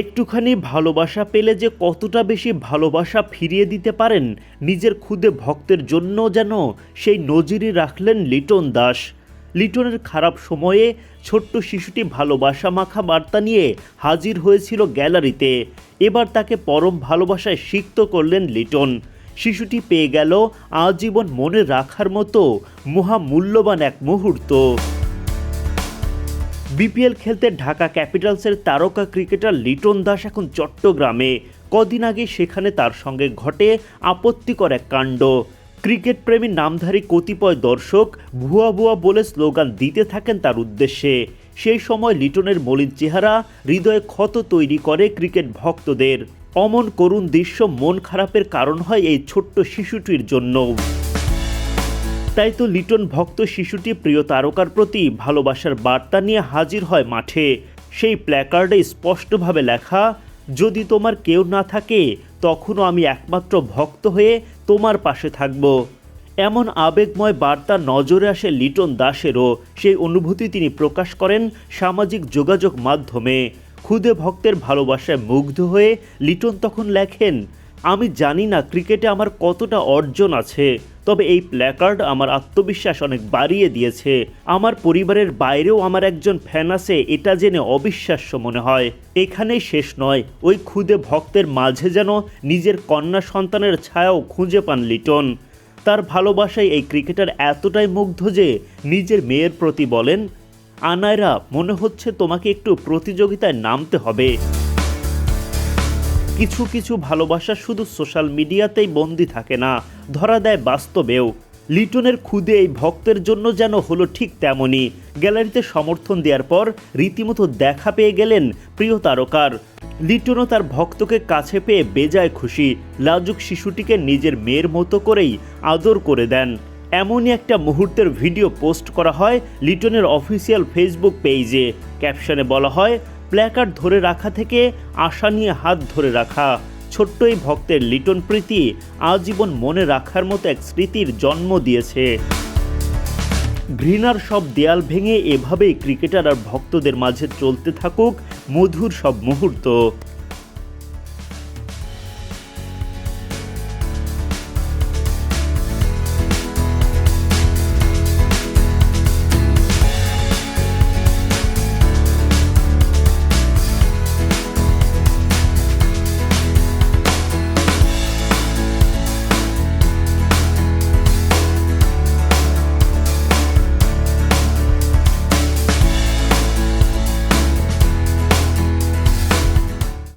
একটুখানি ভালোবাসা পেলে যে কতটা বেশি ভালোবাসা ফিরিয়ে দিতে পারেন নিজের খুদে ভক্তের জন্য যেন সেই নজিরই রাখলেন লিটন দাস। লিটনের খারাপ সময়ে ছোট্ট শিশুটি ভালোবাসা মাখা বার্তা নিয়ে হাজির হয়েছিল গ্যালারিতে। এবার তাকে পরম ভালোবাসায় সিক্ত করলেন লিটন। শিশুটি পেয়ে গেল আজীবন মনে রাখার মতো মহামূল্যবান এক মুহূর্ত। বিপিএল খেলতে ঢাকা ক্যাপিটালসের তারকা ক্রিকেটার লিটন দাস এখন চট্টগ্রামে। কদিন আগে সেখানে তার সঙ্গে ঘটে আপত্তিকর এক কাণ্ড। ক্রিকেট প্রেমী নামধারী কতিপয় দর্শক ভুয়া ভুয়া বলে স্লোগান দিতে থাকেন তার উদ্দেশ্যে। সেই সময় লিটনের মলিন চেহারা হৃদয়ে ক্ষত তৈরি করে ক্রিকেট ভক্তদের। অমন করুণ দৃশ্য মন খারাপের কারণ হয় এই ছোট্ট শিশুটির জন্য তাই তো লিটন ভক্ত শিশুটি প্রিয় তারকার প্রতি ভালোবাসার বার্তা নিয়ে হাজির হয় মাঠে। সেই প্ল্যাকার্ডে স্পষ্টভাবে লেখা, যদি তোমার কেউ না থাকে, তখনও আমি একমাত্র ভক্ত হয়ে তোমার পাশে থাকব। এমন আবেগময় বার্তা নজরে আসে লিটন দাসেরও। সেই অনুভূতি তিনি প্রকাশ করেন সামাজিক যোগাযোগ মাধ্যমে। খুদে ভক্তের ভালোবাসায় মুগ্ধ হয়ে লিটন তখন লেখেন আমি জানি না ক্রিকেটে আমার কতটা অর্জন আছে, তবে এই প্ল্যাকার্ড আমার আত্মবিশ্বাস অনেক বাড়িয়ে দিয়েছে। আমার পরিবারের বাইরেও আমার একজন ফ্যান আছে, এটা জেনে অবিশ্বাস্য মনে হয়। এখানেই শেষ নয়, ওই খুদে ভক্তের মাঝে যেন নিজের কন্যা সন্তানের ছায়াও খুঁজে পান লিটন। তার ভালোবাসায় এই ক্রিকেটার এতটাই মুগ্ধ যে নিজের মেয়ের প্রতি বলেন, আনায়রা, মনে হচ্ছে তোমাকে একটু প্রতিযোগিতায় নামতে হবে। কিছু কিছু ভালোবাসা শুধু সোশ্যাল মিডিয়াতেই বন্দি থাকে না, ধরা দেয় বাস্তবেও। লিটনের খুদে এই ভক্তের জন্য যেন হলো ঠিক তেমনই। গ্যালারিতে সমর্থন দেওয়ার পর রীতিমতো দেখা পেয়ে গেলেন প্রিয় তারকার। লিটনও তার ভক্তকে কাছে পেয়ে বেজায় খুশি, লাজুক শিশুটিকে নিজের মেয়ের মতো করেই আদর করে দেন। এমনই একটা মুহূর্তের ভিডিও পোস্ট করা হয় লিটনের অফিসিয়াল ফেসবুক পেজে ক্যাপশনে বলা হয় প্ল্যাকার্ড ধরে রাখা থেকে আশা নিয়ে হাত ধরে রাখা। ছোট্ট এই ভক্তের লিটন প্রীতি আজীবন মনে রাখার মতো এক স্মৃতির জন্ম দিয়েছে। ঘৃণার সব দেয়াল ভেঙে এভাবেই ক্রিকেটার আর ভক্তদের মাঝে চলতে থাকুক মধুর সব মুহূর্ত।